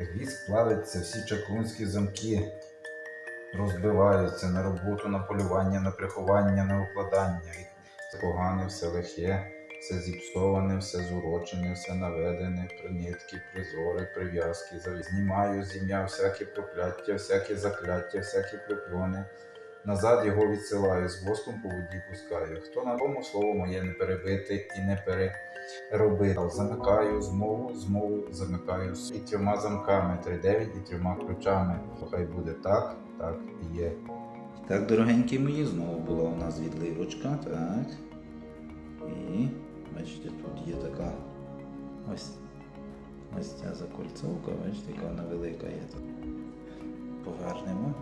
Віск плавиться, всі чаклунські замки розбиваються на роботу, на полювання, на приховання, на укладання. Все погане, все лихе, все зіпсоване, все зурочене, все наведене, принитки, призори, прив'язки. Знімаю з ім'я всяке прокляття, всяке закляття, всякі приклони. Назад його відсилаю, з воском по воді пускаю. Хто на тому слово моє не перебити і не переробити. Замикаю змову, змову замикаю і трьома замками, тридев'ять і трьома ключами. Хай буде так, так і є. Так, дорогенькі мої, знову була у нас відливочка, так. І бачите, тут є така ось, ось ця закольцовка, бачите, яка вона велика є. Повернемо.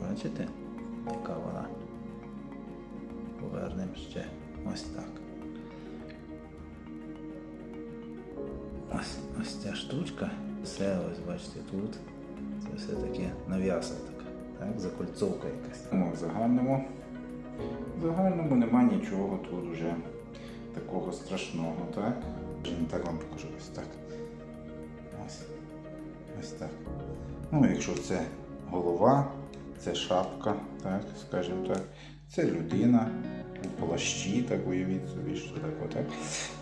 Бачите, яка вона? Повернемо ще ось так. Ось, ось ця штучка, все ось бачите тут. Це все таке нав'яса така, так, закольцовка якась. Ну, в загальному, в загальному нема нічого тут вже такого страшного, так? Не так вам покажу ось так. Ось. Ось так. Ну, якщо це голова, це шапка, так, скажімо так, це людина плащі, так уявіть собі, що так, отак,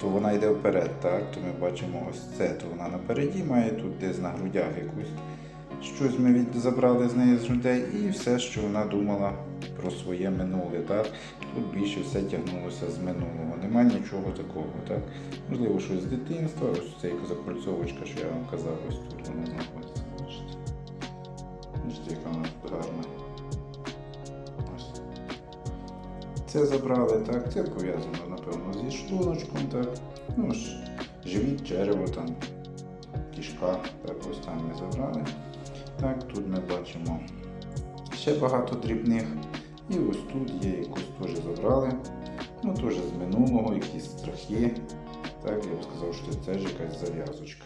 то вона йде вперед, так, то ми бачимо ось це, то вона напереді має тут десь на грудях якусь. Щось ми від... забрали з неї з грудей і все, що вона думала про своє минуле. Так? Тут більше все тягнулося з минулого. Нема нічого такого. Так? Можливо, щось з дитинства, ось ця закольцовочка, що я вам казав, ось тут вона знаходиться. Бачите, яка вона гарна. Це забрали, так, це пов'язано, напевно, зі шлуночком, так. Ну, живіт, черево там, кішка, так ось там ми забрали. Так, тут ми бачимо ще багато дрібних. І ось тут є якусь теж забрали. Ну, теж з минулого, якісь страхи. Так, я б сказав, що це ж якась зав'язочка.